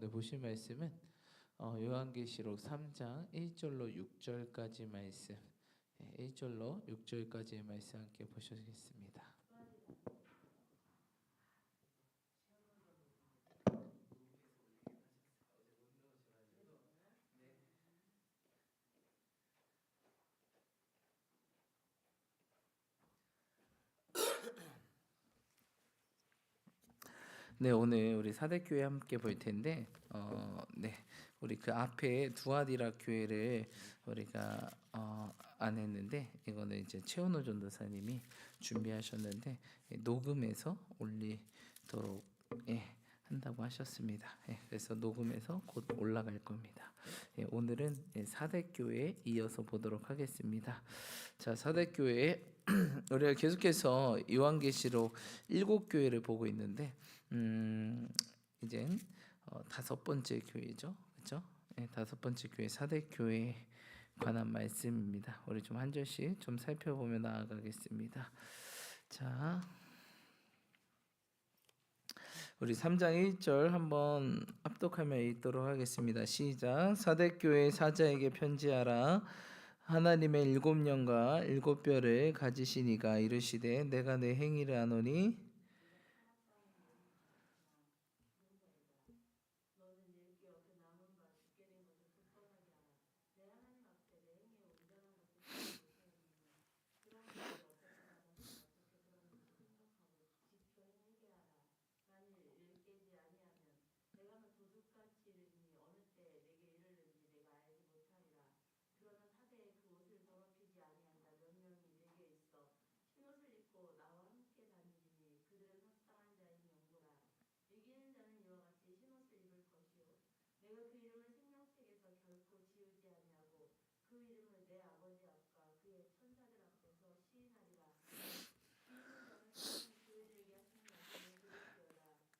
네, 보실 말씀은 어, 요한계시록 3장 1절로 6절까지 말씀, 예, 1절로 6절까지의 말씀 함께 보시겠습니다. 네, 오늘 우리 사대교회 함께 볼 텐데, 어, 네, 우리 그 앞에 두아디라 교회를 우리가 어, 안 했는데 이거는 이제 최원호 전도사님이 준비하셨는데 예, 녹음해서 올리도록 예, 한다고 하셨습니다. 예, 그래서 녹음해서 곧 올라갈 겁니다. 예, 오늘은 예, 사대교회 이어서 보도록 하겠습니다. 자, 사대교회 우리가 계속해서 요한계시록 일곱 교회를 보고 있는데. 음, 이제 어, 다섯 번째 교회죠, 그렇죠? 네, 다섯 번째 교회 사대 교회 관한 말씀입니다. 우리 좀 한 절씩 좀 살펴보며 나아가겠습니다. 자, 우리 3장 1절 한번 압독하며 읽도록 하겠습니다. 시작. 사대 교회 사자에게 편지하라. 하나님의 일곱 년과 일곱 뼈를 가지시니가 이르시되 내가 내 행위를 아노니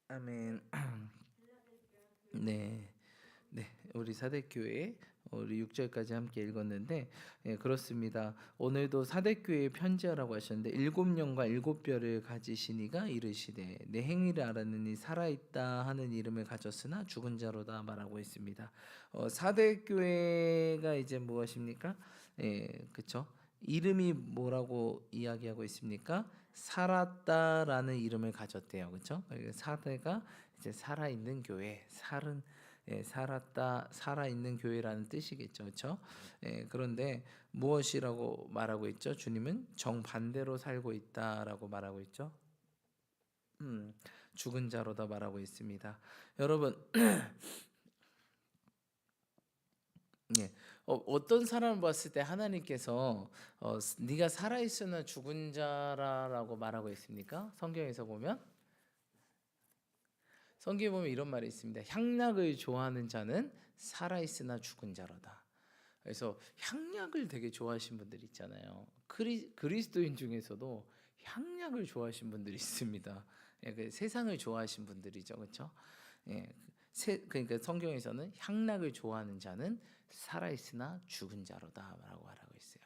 아멘. 네, 네, 우리 사대교회 우리 6절까지 함께 읽었는데 예, 그렇습니다. 오늘도 사대교회 편지하라고 하셨는데 일곱 년과 일곱 뼈를 가지시니가 이르시되 내 행위를 알았느니 살아있다 하는 이름을 가졌으나 죽은 자로다 말하고 있습니다. 어, 사대교회가 이제 무엇입니까? 예, 그렇죠. 이름이 뭐라고 이야기하고 있습니까? 살았다라는 이름을 가졌대요. 그렇죠? 사대가 이제 살아 있는 교회, 살은 예, 살았다, 살아 있는 교회라는 뜻이겠죠. 그렇죠? 예, 그런데 무엇이라고 말하고 있죠? 주님은 정 반대로 살고 있다라고 말하고 있죠. 음, 죽은 자로다 말하고 있습니다. 여러분 예. 어, 어떤 사람을 봤을 때 하나님께서 어, 네가 살아 있으나 죽은 자라라고 말하고 있습니까? 성경에서 보면 성경에 보면 이런 말이 있습니다. 향락을 좋아하는 자는 살아 있으나 죽은 자로다. 그래서 향락을 되게 좋아하시는 분들 있잖아요. 그리, 그리스도인 중에서도 향락을 좋아하시는 분들이 있습니다. 예, 그 세상을 좋아하시는 분들이죠, 그렇죠? 예, 세, 그러니까 성경에서는 향락을 좋아하는 자는 살아 있으나 죽은 자로다 라고 말하고 있어요.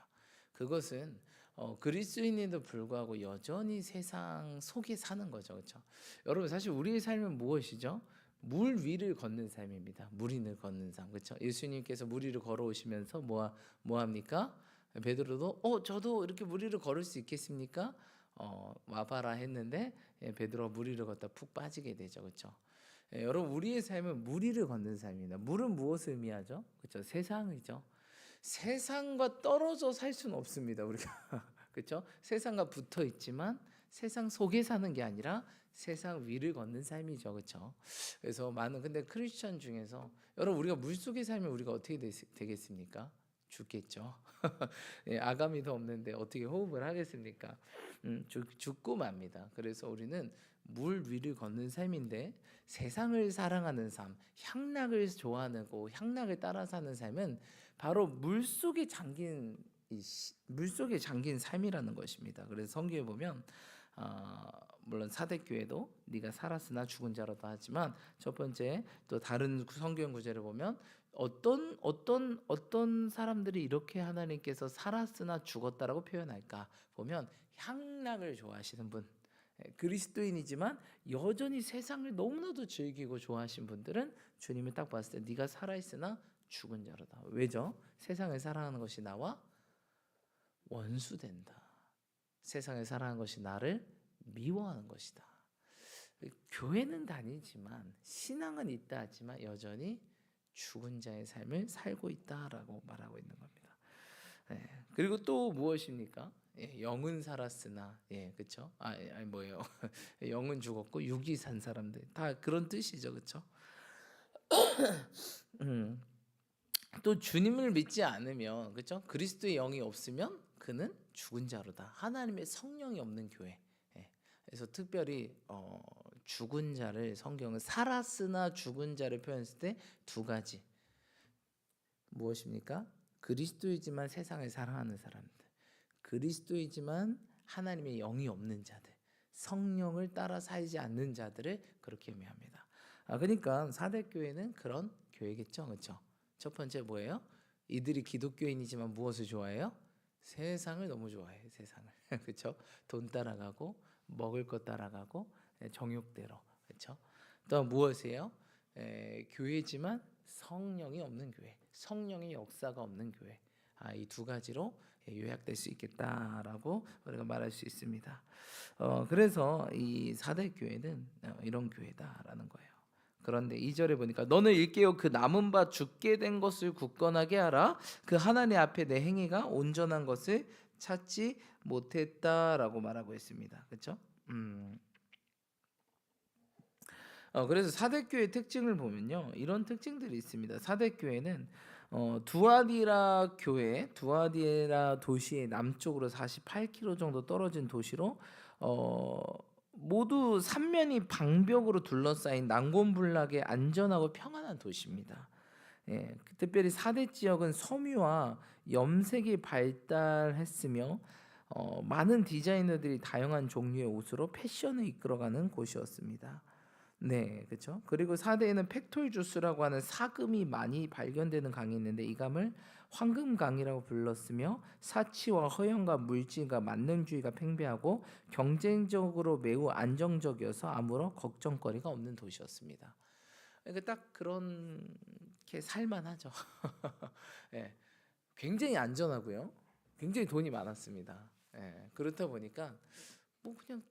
그것은 어, 그리스도인에도 불구하고 여전히 세상 속에 사는 거죠, 그렇죠? 여러분 사실 우리의 삶은 무엇이죠? 물 위를 걷는 삶입니다. 물 위를 걷는 삶, 그렇죠? 예수님께서 물 위를 걸어오시면서 뭐, 뭐 합니까? 베드로도 어 저도 이렇게 물 위를 걸을 수 있겠습니까? 어 와봐라 했는데 예, 베드로가 물 위를 걷다 푹 빠지게 되죠, 그렇죠? 예, 여러분 우리의 삶은 물 위를 걷는 삶입니다. 물은 무엇을 의미하죠? 그렇죠? 세상이죠. 세상과 떨어져 살 수는 없습니다. 우리가 그렇죠? 세상과 붙어 있지만 세상 속에 사는 게 아니라 세상 위를 걷는 삶이죠. 그렇죠? 그래서 많은 근데 크리스천 중에서 여러분 우리가 물 속에 살면 우리가 어떻게 되, 겠습니까 죽겠죠. 예, 아가미도 없는데 어떻게 호흡을 하겠습니까? 음, 죽, 죽고 맙니다. 그래서 우리는 물 위를 걷는 삶인데 세상을 사랑하는 삶, 향락을 좋아하고 향락을 따라 사는 삶은 바로 물 속에 잠긴 물 속에 잠긴 삶이라는 것입니다. 그래서 성경에 보면 어, 물론 사대교회도 네가 살았으나 죽은 자로다 하지만 첫 번째 또 다른 성경 구절을 보면 어떤 어떤 어떤 사람들이 이렇게 하나님께서 살았으나 죽었다라고 표현할까 보면 향락을 좋아하시는 분 예, 그리스도인이지만 여전히 세상을 너무나도 즐기고 좋아하신 분들은 주님이 딱 봤을 때 네가 살아 있으나 죽은 자로다. 왜죠? 세상을 사랑하는 것이 나와 원수된다. 세상을 사랑하는 것이 나를 미워하는 것이다. 교회는 다니지만 신앙은 있다 하지만 여전히 죽은 자의 삶을 살고 있다라고 말하고 있는 겁니다. 예, 그리고 또 무엇입니까? 예, 영은 살았으나 예, 그렇죠? 아, 예, 아니 뭐예요? 영은 죽었고 육이 산 사람들 다 그런 뜻이죠, 그렇죠? 음, 또 주님을 믿지 않으면 그렇죠? 그리스도의 영이 없으면 그는 죽은 자로다. 하나님의 성령이 없는 교회. 예, 그래서 특별히 어, 죽은 자를 성경은 살았으나 죽은 자를 표현했을 때 두 가지 무엇입니까? 그리스도이지만 세상을 사랑하는 사람들, 그리스도이지만 하나님의 영이 없는 자들, 성령을 따라 살지 않는 자들을 그렇게 의미합니다. 아 그러니까 사대 교회는 그런 교회겠죠, 그렇죠? 첫 번째 뭐예요? 이들이 기독교인이지만 무엇을 좋아해요? 세상을 너무 좋아해, 세상을 그렇죠? 돈 따라가고 먹을 것 따라가고 예, 정욕대로 그렇죠? 또 무엇이에요? 에, 교회지만 성령이 없는 교회, 성령의 역사가 없는 교회. 아, 이 두 가지로 예, 요약될 수 있겠다라고 우리가 말할 수 있습니다. 어, 그래서 이 사대 교회는 어, 이런 교회다라는 거예요. 그런데 2절에 보니까 너는 일깨어 그 남은 바 죽게 된 것을 굳건하게 하라. 그 하나님 앞에 내 행위가 온전한 것을 찾지 못했다라고 말하고 있습니다. 그렇죠? 음. 어, 그래서 사대교회 특징을 보면요 이런 특징들이 있습니다. 사대교회는 어, 두아디라 교회, 두아디라 도시의 남쪽으로 48km 정도 떨어진 도시로 어, 모두 삼면이 방벽으로 둘러싸인 난곤불락의 안전하고 평안한 도시입니다. 예, 특별히 사대 지역은 섬유와 염색이 발달했으며 어, 많은 디자이너들이 다양한 종류의 옷으로 패션을 이끌어가는 곳이었습니다. 네, 그렇죠. 그리고 사대에는 팩톨 주스라고 하는 사금이 많이 발견되는 강이 있는데 이 강을 황금강이라고 불렀으며 사치와 허영과 물질과 만능주의가 팽배하고 경쟁적으로 매우 안정적이어서 아무런 걱정거리가 없는 도시였습니다. 그러니까 딱 그렇게 살만하죠. 예, 굉장히 안전하고요. 굉장히 돈이 많았습니다. 예, 그렇다 보니까 뭐 그냥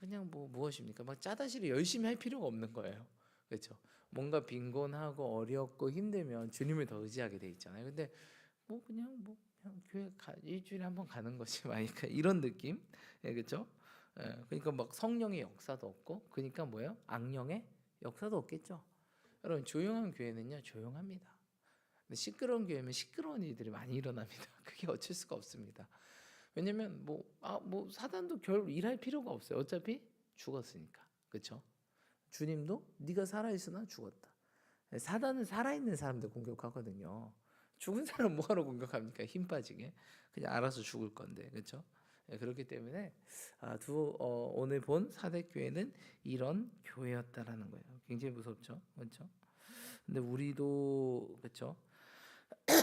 그냥 뭐 무엇입니까? 막 짜다시를 열심히 할 필요가 없는 거예요. 그렇죠? 뭔가 빈곤하고 어렵고 힘들면 주님을 더 의지하게 돼 있잖아요. 근데 뭐 그냥 뭐 그냥 교회 가, 일주일에 한 번 가는 것이 많으니까 이런 느낌, 예, 그렇죠? 예, 그러니까 막 성령의 역사도 없고, 그러니까 뭐예요? 악령의 역사도 없겠죠. 여러분 조용한 교회는요 조용합니다. 시끄러운 교회면 시끄러운 일들이 많이 일어납니다. 그게 어쩔 수가 없습니다. 왜냐면 뭐 아 뭐 사단도 결 일할 필요가 없어요. 어차피 죽었으니까. 그렇죠? 주님도 네가 살아 있으나 죽었다. 사단은 살아 있는 사람들 공격하거든요. 죽은 사람 뭐하러 공격합니까? 힘 빠지게 그냥 알아서 죽을 건데 그렇죠? 그렇기 때문에 아, 두 어, 오늘 본 사대 교회는 이런 교회였다라는 거예요. 굉장히 무섭죠, 그렇죠? 근데 우리도 그렇죠?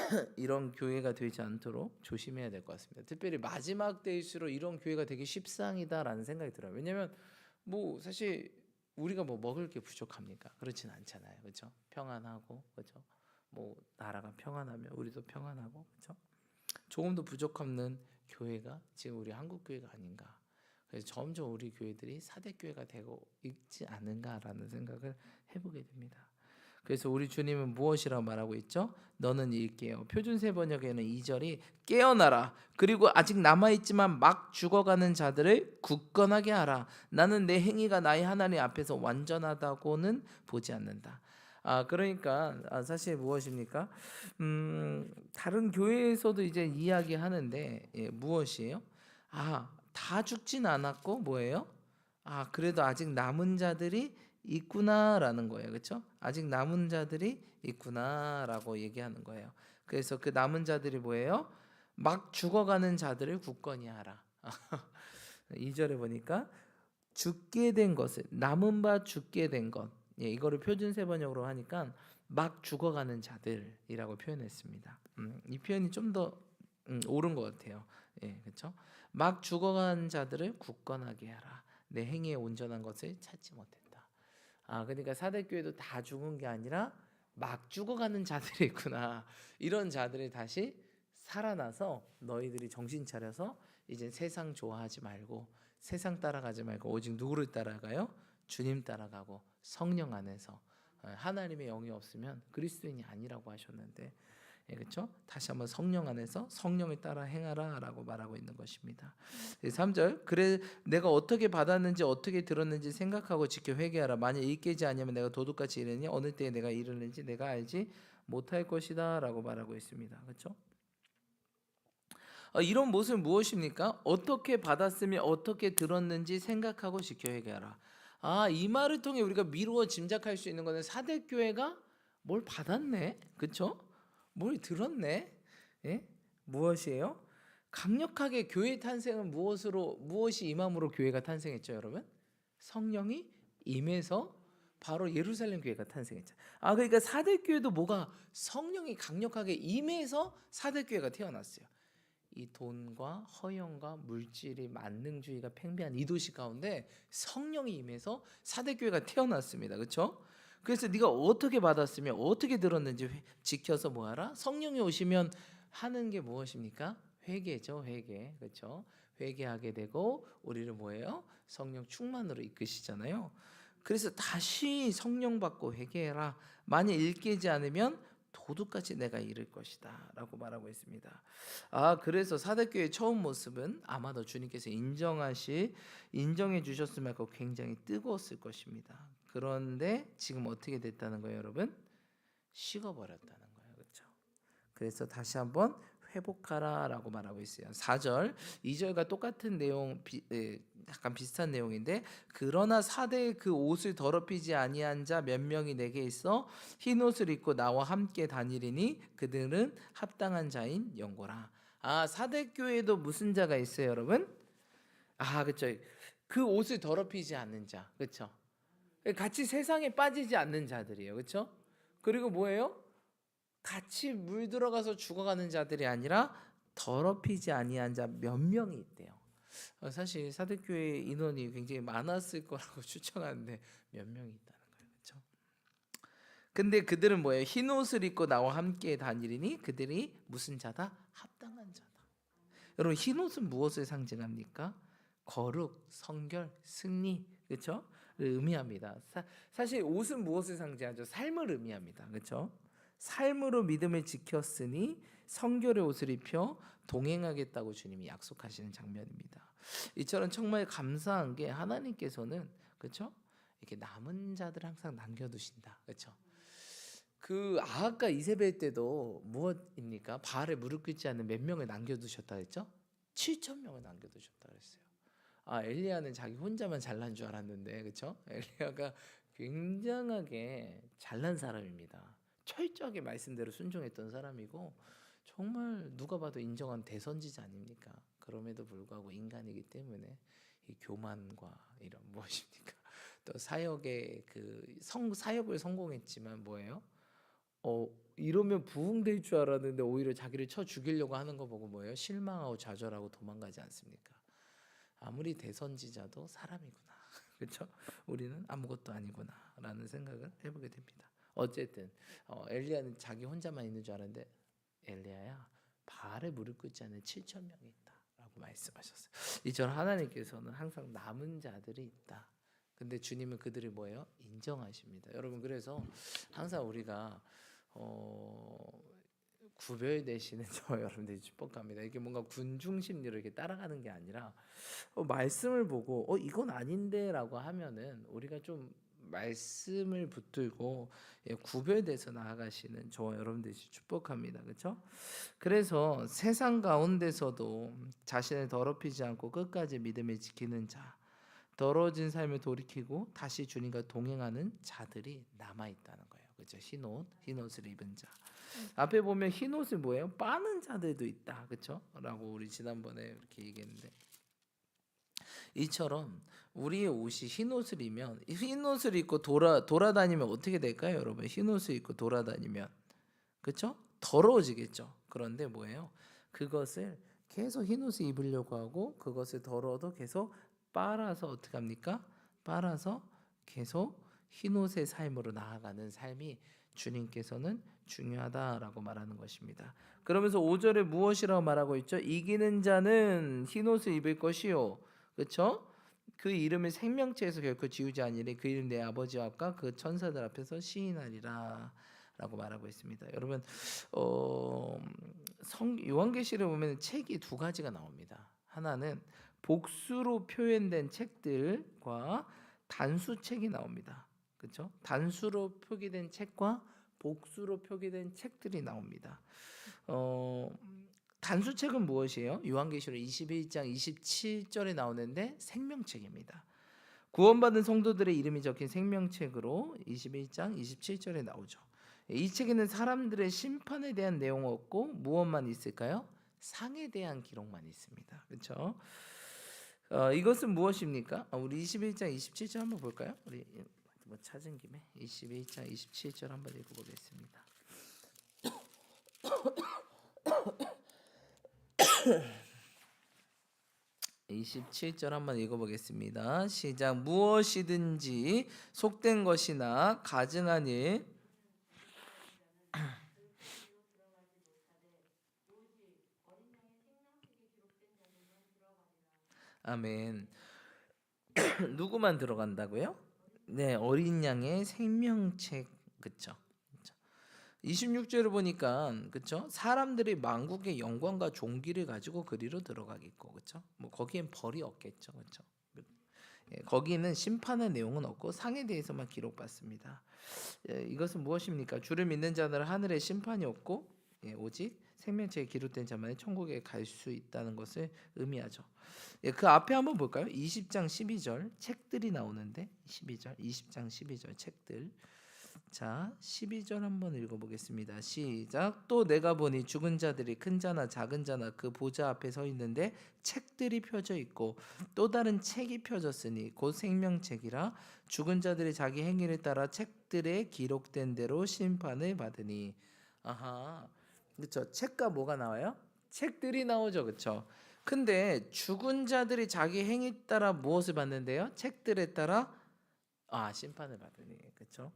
이런 교회가 되지 않도록 조심해야 될 것 같습니다. 특별히 마지막 때일수록 이런 교회가 되게 십상이다라는 생각이 들어요. 왜냐하면 뭐 사실 우리가 뭐 먹을 게 부족합니까? 그렇진 않잖아요, 그렇죠? 평안하고 그렇죠? 뭐 나라가 평안하면 우리도 평안하고 그렇죠? 조금도 부족 없는 교회가 지금 우리 한국 교회가 아닌가. 그래서 점점 우리 교회들이 사대 교회가 되고 있지 않은가라는 생각을 해보게 됩니다. 그래서 우리 주님은 무엇이라고 말하고 있죠? 너는 일깨어. 표준 세 번역에는 2절이 깨어나라. 그리고 아직 남아 있지만 막 죽어가는 자들을 굳건하게 하라. 나는 내 행위가 나의 하나님 앞에서 완전하다고는 보지 않는다. 아 그러니까 아, 사실 무엇입니까? 음 다른 교회에서도 이제 이야기하는데 예, 무엇이에요? 아다 죽진 않았고 뭐예요? 아 그래도 아직 남은 자들이 있구나라는 거예요. 그렇죠? 아직 남은 자들이 있구나라고 얘기하는 거예요. 그래서 그 남은 자들이 뭐예요? 막 죽어가는 자들을 굳건히 하라. 2절에 보니까 죽게 된 것을 남은 바 죽게 된 것. 예, 이거를 표준 세번역으로 하니까 막 죽어가는 자들이라고 표현했습니다. 음, 이 표현이 좀더 음, 옳은 것 같아요. 예, 그렇죠? 막 죽어간 자들을 굳건하게 하라. 내 행위에 온전한 것을 찾지 못했다. 아, 그러니까 사대 교회도 다 죽은 게 아니라 막 죽어가는 자들이 있구나. 이런 자들이 다시 살아나서 너희들이 정신 차려서 이제 세상 좋아하지 말고 세상 따라가지 말고 오직 누구를 따라가요? 주님 따라가고 성령 안에서 어, 하나님의 영이 없으면 그리스도인이 아니라고 하셨는데 예, 그렇죠? 다시 한번 성령 안에서 성령을 따라 행하라라고 말하고 있는 것입니다. 3절 그래 내가 어떻게 받았는지 어떻게 들었는지 생각하고 지켜 회개하라. 만일 이 깨지 아니하면 내가 도둑같이 이르니 어느 때에 내가 이르는지 내가 알지 못할 것이다라고 말하고 있습니다. 그렇죠? 어, 이런 모습은 무엇입니까? 어떻게 받았으며 어떻게 들었는지 생각하고 지켜 회개하라. 아, 이 말을 통해 우리가 미루어 짐작할 수 있는 것은 사대 교회가 뭘 받았네. 그렇죠? 뭘 들었네. 예? 무엇이에요? 강력하게 교회 탄생은 무엇으로 무엇이 임함으로 교회가 탄생했죠, 여러분? 성령이 임해서 바로 예루살렘 교회가 탄생했죠. 아, 그러니까 사대 교회도 뭐가 성령이 강력하게 임해서 사대 교회가 태어났어요. 이 돈과 허영과 물질이 만능주의가 팽배한 이 도시 가운데 성령이 임해서 사대 교회가 태어났습니다. 그렇죠? 그래서 네가 어떻게 받았으며 어떻게 들었는지 회- 지켜서 뭐하라? 성령이 오시면 하는 게 무엇입니까? 회개죠, 회개. 그렇죠? 회개하게 되고 우리를 뭐예요? 성령 충만으로 이끄시잖아요. 그래서 다시 성령 받고 회개해라. 만일 일깨지 않으면 도둑같이 내가 이를 것이다라고 말하고 있습니다. 아 그래서 사대교의 처음 모습은 아마도 주님께서 인정하시 인정해 주셨으면 하고 굉장히 뜨거웠을 것입니다. 그런데 지금 어떻게 됐다는 거예요, 여러분? 식어버렸다는 거예요, 그렇죠? 그래서 다시 한번 회복하라라고 말하고 있어요. 4절, 2절과 똑같은 내용, 비, 에, 약간 비슷한 내용인데 그러나 사대의 그 옷을 더럽히지 아니한 자 몇 명이 내게 있어 흰 옷을 입고 나와 함께 다니리니 그들은 합당한 자인 영고라. 아 사대 교회도 무슨 자가 있어요, 여러분? 아 그렇죠. 그 옷을 더럽히지 않는 자, 그렇죠. 같이 세상에 빠지지 않는 자들이에요, 그렇죠. 그리고 뭐예요? 같이 물 들어가서 죽어가는 자들이 아니라 더럽히지 아니한 자 몇 명이 있대요. 어, 사실 사대교회 인원이 굉장히 많았을 거라고 추정하는데 몇 명이 있다는 거예요, 그렇죠? 근데 그들은 뭐예요? 흰 옷을 입고 나와 함께 다니리니 그들이 무슨 자다? 합당한 자다. 여러분 흰 옷은 무엇을 상징합니까? 거룩, 성결, 승리, 그렇죠? 의미합니다. 사, 사실 옷은 무엇을 상징하죠? 삶을 의미합니다, 그렇죠? 삶으로 믿음을 지켰으니 성결의 옷을 입혀 동행하겠다고 주님이 약속하시는 장면입니다. 이처럼 정말 감사한 게 하나님께서는 그렇죠? 이렇게 남은 자들 항상 남겨두신다, 그렇죠? 그 아합과 이세벨 때도 무엇입니까? 바알에 무릎 꿇지 않는 몇 명을 남겨두셨다 했죠? 7천 명을 남겨두셨다 그랬어요. 아 엘리야는 자기 혼자만 잘난 줄 알았는데 그렇죠? 엘리야가 굉장하게 잘난 사람입니다. 철저하게 말씀대로 순종했던 사람이고 정말 누가 봐도 인정한 대선지자 아닙니까? 그럼에도 불구하고 인간이기 때문에 이 교만과 이런 무엇입니까? 또 사역의 그 성 사역을 성공했지만 뭐예요? 어 이러면 부흥될 줄 알았는데 오히려 자기를 쳐 죽이려고 하는 거 보고 뭐예요? 실망하고 좌절하고 도망가지 않습니까? 아무리 대선지자도 사람이구나. 그렇죠? 우리는 아무것도 아니구나라는 생각을 해보게 됩니다. 어쨌든 어, 엘리야는 자기 혼자만 있는 줄 알았는데 엘리야야 바알에 무릎 꿇지 않는 7천 명이 있다라고 말씀하셨어요. 이처럼 하나님께서는 항상 남은 자들이 있다. 근데 주님은 그들이 뭐예요? 인정하십니다. 여러분 그래서 항상 우리가 어, 구별되시는 저 여러분들이 축복합니다. 이게 뭔가 군중 심리를 이렇게 따라가는 게 아니라 어, 말씀을 보고 어 이건 아닌데라고 하면은 우리가 좀 말씀을 붙들고 예, 구별돼서 나아가시는 저와 여러분들이 축복합니다. 그렇죠? 그래서 세상 가운데서도 자신을 더럽히지 않고 끝까지 믿음을 지키는 자, 더러워진 삶을 돌이키고 다시 주님과 동행하는 자들이 남아 있다는 거예요. 그렇죠? 흰옷, 흰옷을 입은 자. 앞에 보면 흰옷을 뭐예요? 빠는 자들도 있다. 그렇죠? 라고 우리 지난번에 이렇게 얘기했는데 이처럼 우리의 옷이 흰옷을 입으면 흰옷을 입고 돌아 돌아다니면 어떻게 될까요, 여러분? 흰옷을 입고 돌아다니면 그렇죠? 더러워지겠죠. 그런데 뭐예요? 그것을 계속 흰 옷을 입으려고 하고 그것을 덜어도 계속 빨아서 어떻게 합니까? 빨아서 계속 흰 옷의 삶으로 나아가는 삶이 주님께서는 중요하다라고 말하는 것입니다. 그러면서 5절에 무엇이라고 말하고 있죠? 이기는 자는 흰 옷을 입을 것이요. 그렇죠? 그 이름을 생명체에서 결코 지우지 아니래 그 이름 내 아버지 앞과 그 천사들 앞에서 시인하리라 라고 말하고 있습니다. 여러분 어, 성 요한계시를 보면 책이 두 가지가 나옵니다. 하나는 복수로 표현된 책들과 단수 책이 나옵니다. 그렇죠? 단수로 표기된 책과 복수로 표기된 책들이 나옵니다. 어, 단수책은 무엇이에요? 요한계시록 21장 27절에 나오는데 생명책입니다. 구원받은 성도들의 이름이 적힌 생명책으로 21장 27절에 나오죠. 이 책에는 사람들의 심판에 대한 내용 없고 무엇만 있을까요? 상에 대한 기록만 있습니다. 그렇죠? 어, 이것은 무엇입니까? 어, 우리 21장 27절 한번 볼까요? 우리 뭐 찾은 김에 21장 27절 한번 읽어보겠습니다. 27절 한번 읽어보겠습니다. 시작 무엇이든지 속된 것이나 가증한 일 아멘. 누구만 들어간다고요? 네, 어린 양의 생명책 그쵸? 그쵸? 26절을 보니까 그쵸? 사람들이 만국의 영광과 종기를 가지고 그리로 들어가겠고 그쵸? 뭐 거기엔 벌이 없겠죠 그쵸? 예, 거기는 심판의 내용은 없고 상에 대해서만 기록받습니다. 예, 이것은 무엇입니까? 주를 믿는 자들은 하늘에 심판이 없고 예, 오직 생명체에 기록된 자만이 천국에 갈 수 있다는 것을 의미하죠. 예, 그 앞에 한번 볼까요? 20장 12절 책들이 나오는데 12절 20장 12절 책들 자 12절 한번 읽어보겠습니다. 시작 또 내가 보니 죽은 자들이 큰 자나 작은 자나 그 보좌 앞에 서 있는데 책들이 펴져 있고 또 다른 책이 펴졌으니 곧 생명책이라 죽은 자들이 자기 행위를 따라 책들에 기록된 대로 심판을 받으니 아하 그렇죠 책과 뭐가 나와요? 책들이 나오죠 그렇죠 근데 죽은 자들이 자기 행위 따라 무엇을 받는데요? 책들에 따라 아 심판을 받으니 그렇죠?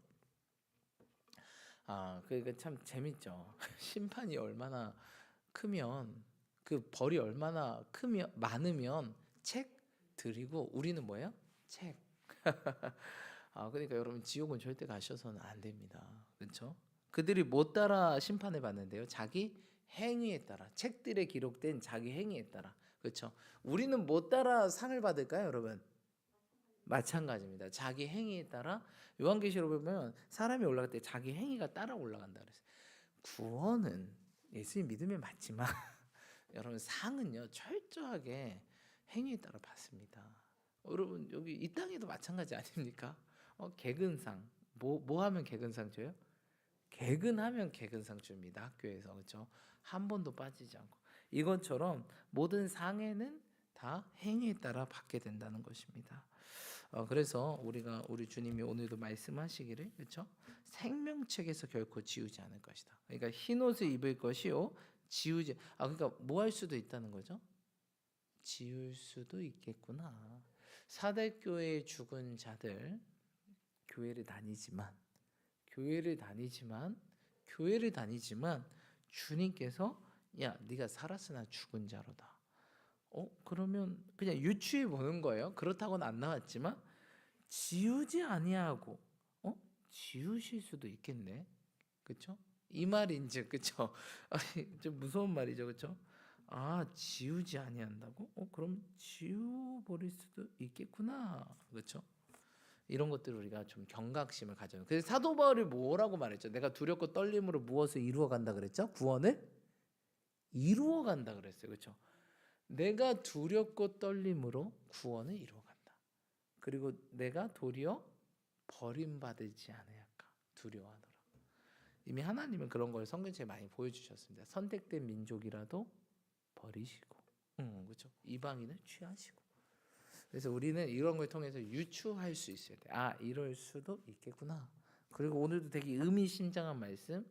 아 그러니까 참 재밌죠. 심판이 얼마나 크면 그 벌이 얼마나 크면 많으면 책 드리고 우리는 뭐예요? 책. 아 그러니까 여러분 지옥은 절대 가셔서는 안 됩니다. 그렇죠? 그들이 못 따라 심판을 받는데요. 자기 행위에 따라 책들에 기록된 자기 행위에 따라 그렇죠. 우리는 못 따라 상을 받을까요, 여러분? 마찬가지입니다. 자기 행위에 따라 요한계시록 보면 사람이 올라갈 때 자기 행위가 따라 올라간다 그랬어요. 구원은 예수님 믿음에 맞지만 여러분 상은요 철저하게 행위에 따라 받습니다. 여러분 여기 이 땅에도 마찬가지 아닙니까? 어, 개근상 뭐 뭐 하면 개근상 줘요? 개근하면 개근상 줍니다 학교에서 그렇죠? 한 번도 빠지지 않고 이것처럼 모든 상에는 다 행위에 따라 받게 된다는 것입니다. 어, 그래서 우리가 우리 주님이 오늘도 말씀하시기를 그렇죠? 생명책에서 결코 지우지 않을 것이다. 그러니까 흰 옷을 입을 것이요 지우지 아 그러니까 뭐 할 수도 있다는 거죠? 지울 수도 있겠구나. 사대교회에 죽은 자들 교회를 다니지만 교회를 다니지만 교회를 다니지만 주님께서 야 네가 살았으나 죽은 자로다. 어 그러면 그냥 유추해 보는 거예요. 그렇다고는 안 나왔지만 지우지 아니하고 어 지우실 수도 있겠네. 그렇죠? 이 말인즉 그렇죠? 좀 무서운 말이죠, 그렇죠? 아 지우지 아니한다고? 어 그럼 지우 버릴 수도 있겠구나, 그렇죠? 이런 것들 우리가 좀 경각심을 가져요. 그래서 사도 바울이 뭐라고 말했죠? 내가 두렵고 떨림으로 무엇을 이루어 간다 그랬죠? 구원을 이루어 간다 그랬어요, 그렇죠? 내가 두렵고 떨림으로 구원을 이루어 간다. 그리고 내가 도리어 버림받지 않을까 두려워하노라. 이미 하나님은 그런 걸 성경책에 많이 보여주셨습니다. 선택된 민족이라도 버리시고, 응, 그렇죠? 이방인을 취하시고. 그래서 우리는 이런 걸 통해서 유추할 수 있어야 돼. 아, 이럴 수도 있겠구나. 그리고 오늘도 되게 의미심장한 말씀.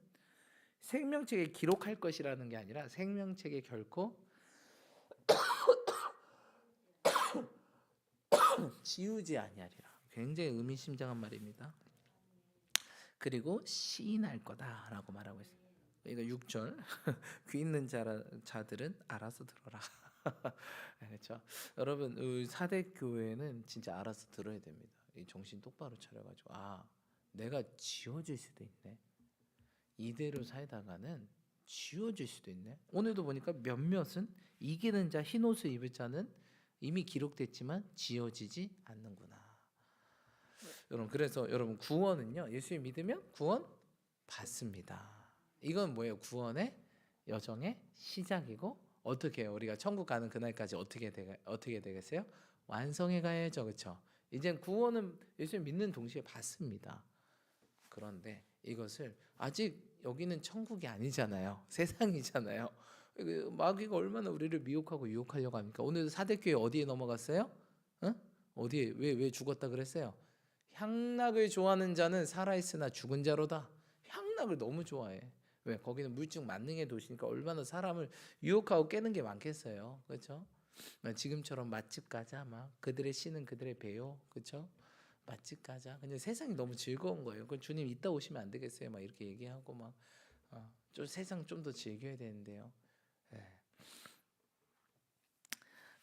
생명책에 기록할 것이라는 게 아니라 생명책에 결코 지우지 아니하리라. 굉장히 의미심장한 말입니다. 그리고 시인할 거다라고 말하고 있습니다. 그러니까 6절 귀 있는 자라, 자들은 알아서 들어라. 그렇죠. 여러분 이 사대 교회는 진짜 알아서 들어야 됩니다. 이 정신 똑바로 차려가지고 아 내가 지워질 수도 있네. 이대로 살다가는 지워질 수도 있네. 오늘도 보니까 몇몇은 이기는 자 흰 옷을 입을 자는 이미 기록됐지만 지워지지 않는구나. 여러분 그래서 여러분 구원은요 예수를 믿으면 구원 받습니다. 이건 뭐예요? 구원의 여정의 시작이고 어떻게 해요? 우리가 천국 가는 그날까지 어떻게 되 어떻게 되겠어요? 완성해 가야죠, 그렇죠? 이제 구원은 예수를 믿는 동시에 받습니다. 그런데 이것을 아직 여기는 천국이 아니잖아요. 세상이잖아요. 그 마귀가 얼마나 우리를 미혹하고 유혹하려고 합니까? 오늘 사대교회 어디에 넘어갔어요? 응? 어디에 왜 왜 죽었다 그랬어요? 향락을 좋아하는 자는 살아 있으나 죽은 자로다. 향락을 너무 좋아해. 왜? 거기는 물증 만능의 도시니까 얼마나 사람을 유혹하고 깨는 게 많겠어요. 그렇죠? 지금처럼 맛집 가자 막 그들의 신은 그들의 배요. 그렇죠? 맛집 가자. 근데 세상이 너무 즐거운 거예요. 그 주님 이따 오시면 안 되겠어요? 막 이렇게 얘기하고 막 어, 좀 세상 좀 더 즐겨야 되는데요. 예.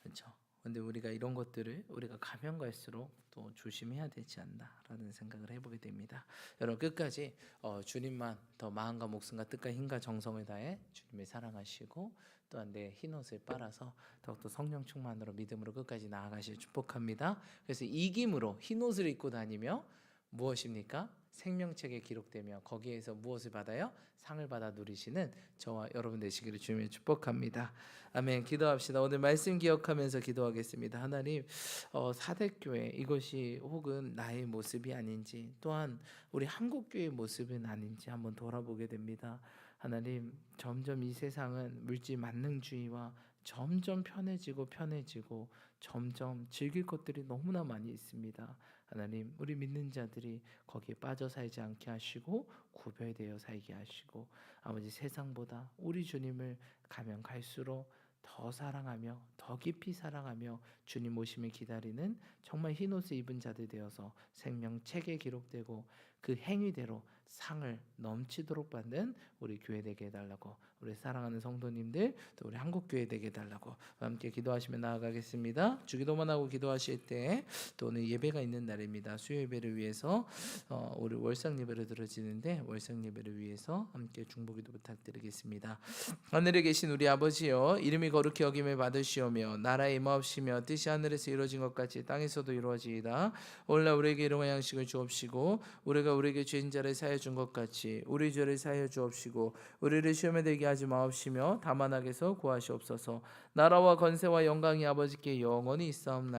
그렇죠. 근데 우리가 이런 것들을 우리가 가면 갈수록 또 조심해야 되지 않나라는 생각을 해보게 됩니다. 여러분 끝까지 어, 주님만 더 마음과 목숨과 뜻과 힘과 정성을 다해 주님을 사랑하시고 또한 내 흰옷을 빨아서 더욱더 성령 충만으로 믿음으로 끝까지 나아가실 축복합니다. 그래서 이김으로 흰옷을 입고 다니며 무엇입니까? 생명책에 기록되며 거기에서 무엇을 받아요? 상을 받아 누리시는 저와 여러분 되시기를 주님의 축복합니다. 아멘. 기도합시다. 오늘 말씀 기억하면서 기도하겠습니다. 하나님, 어, 사대교회 이것이 혹은 나의 모습이 아닌지 또한 우리 한국교회 모습은 아닌지 한번 돌아보게 됩니다. 하나님, 점점 이 세상은 물질 만능주의와 점점 편해지고 편해지고 점점 즐길 것들이 너무나 많이 있습니다. 하나님, 우리 믿는 자들이 거기에 빠져 살지 않게 하시고 구별되어 살게 하시고 아버지 세상보다 우리 주님을 가면 갈수록 더 사랑하며 더 깊이 사랑하며 주님 오심을 기다리는 정말 흰 옷을 입은 자들 되어서 생명 책에 기록되고 그 행위대로 상을 넘치도록 받는 우리 교회 되게 해달라고 우리 사랑하는 성도님들 또 우리 한국 교회 되게 해달라고 함께 기도하시며 나아가겠습니다. 주기도만 하고 기도하실 때 또 오늘 예배가 있는 날입니다. 수요 예배를 위해서 어, 우리 월상 예배를 들어지는데 월상 예배를 위해서 함께 중보기도 부탁드리겠습니다. 하늘에 계신 우리 아버지여 이름이 거룩히 여김을 받으시오며 나라의 임하옵시며 뜻이 하늘에서 이루어진 것 같이 땅에서도 이루어지이다. 오늘날 우리에게 일용할 양식을 주옵시고 우리가 우리에게 죄인 자를 사여 준 것 같이 우리 죄를 사여 주옵시고 우리를 시험에 들게 하지 마옵시며 다만 악에서 구하시옵소서 나라와 건세와 영광이 아버지께 영원히 있사옵나이다.